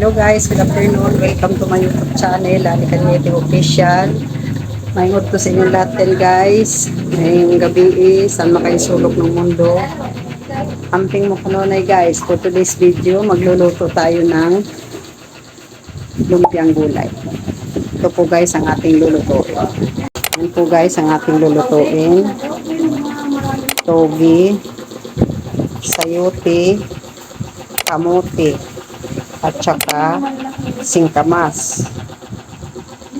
Hello guys, good afternoon. Welcome to my YouTube channel, Ali Caniete Official. Mayroon ko sa inyong lahat din guys. Ngayong gabi is, saan makainsulok ng mundo. Amping mo kanonay guys. For today's video, magluluto tayo ng lumpiang gulay. Ito po guys ang ating lulutuin. Yan po guys ang ating lulutuin. Togi, sayote, kamote, at saka singkamas,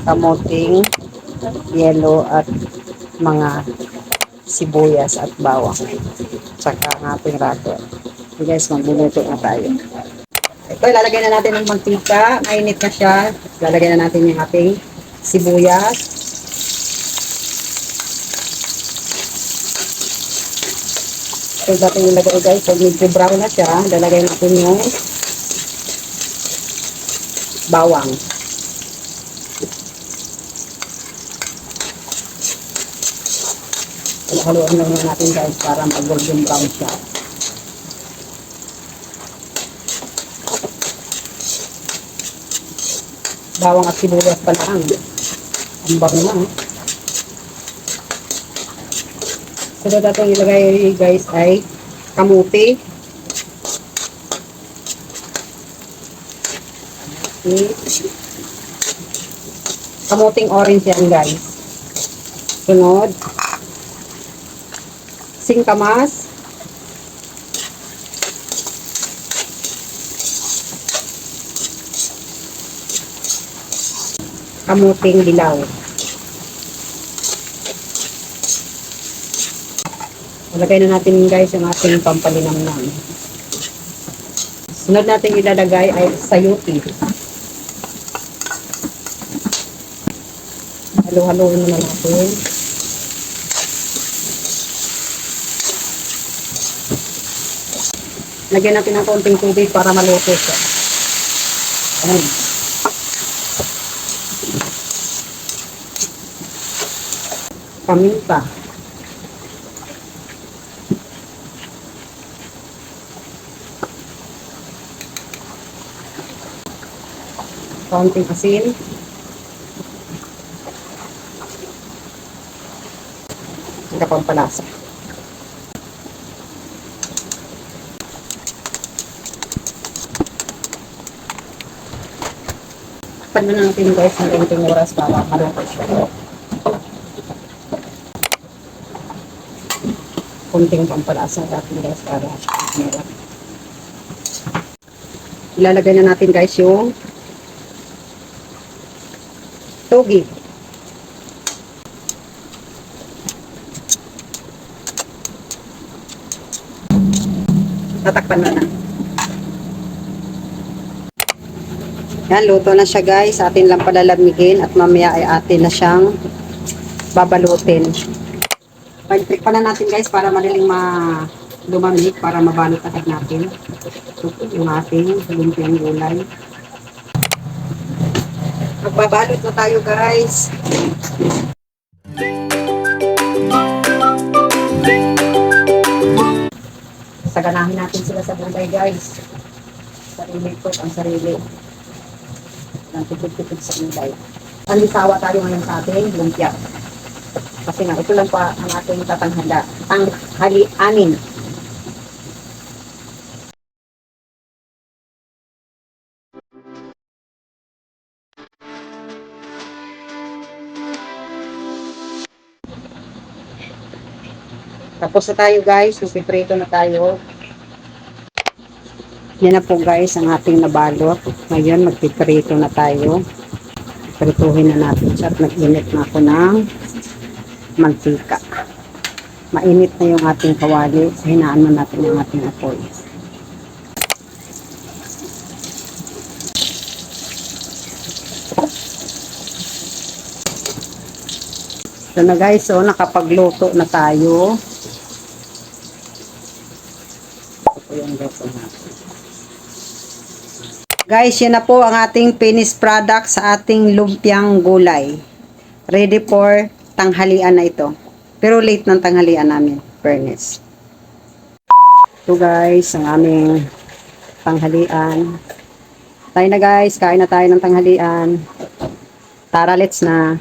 kamoting yellow at mga sibuyas at bawang. Tsaka ang ating rato. So guys, magluluto na tayo. Ito, ilalagay na natin ng mantika. Mainit na siya. Ilalagay na natin yung ating sibuyas. Ito natin ilagay guys. So, medyo brown na siya. Lalagay natin yung bawang. Haluan lang natin guys para mag-golden brown siya. Bawang at sibuyas pa lang. Ang bango na. oh. So, dating ilagay guys ay kamuti. Kamuting orange yan guys. Sunod. Singkamas. Kamuting dilaw. Ilagay na natin guys yung ating pampalinamnam. Sunod natin ilalagay ay sayuti. Halo-haloin na natin. Lagyan natin ng konting tubig para maluto siya. Ayan. Paminta. Konting asin. Saka pampalasa. Na natin guys ng konting oras para maluto siya. Konting pampalasa natin guys para meron. Ilalagay na natin guys yung togi. Tatakpan na na. Yan, luto na siya guys. Atin lang palalamigin at mamaya ay atin na siyang babalutin. Pag-trick pa na natin guys para madaling ma lumamig para mabalot agad natin. So, yung ating lumpiang gulay. Magbabalot na tayo guys. Saganahin natin sila sa gulay guys. Sarili ko ang sarili. Ang tipid-tipid sa gulay. Palisawa tayo ngayon sa ating lumpia. Kasi nga, ito lang pa ang ating tatanghanda. Ang hali anin. Tapos na tayo guys, lupiprito na tayo. Yan na po guys ang ating nabalot. Ngayon magpiprito na tayo. Prituhin na natin siya at nag-init na ako ng mantika. Mainit na yung ating kawali. Hinaan na natin yung ating apoy. So na guys, so nakapagluto na tayo. Ito yung luto natin. Guys, yan na po ang ating finished product sa ating lumpiang gulay. Ready for tanghalian na ito. Pero late ng tanghalian namin, fairness. Ito guys, ang aming tanghalian. Tayo na guys, kain na tayo ng tanghalian. Tara, let's na.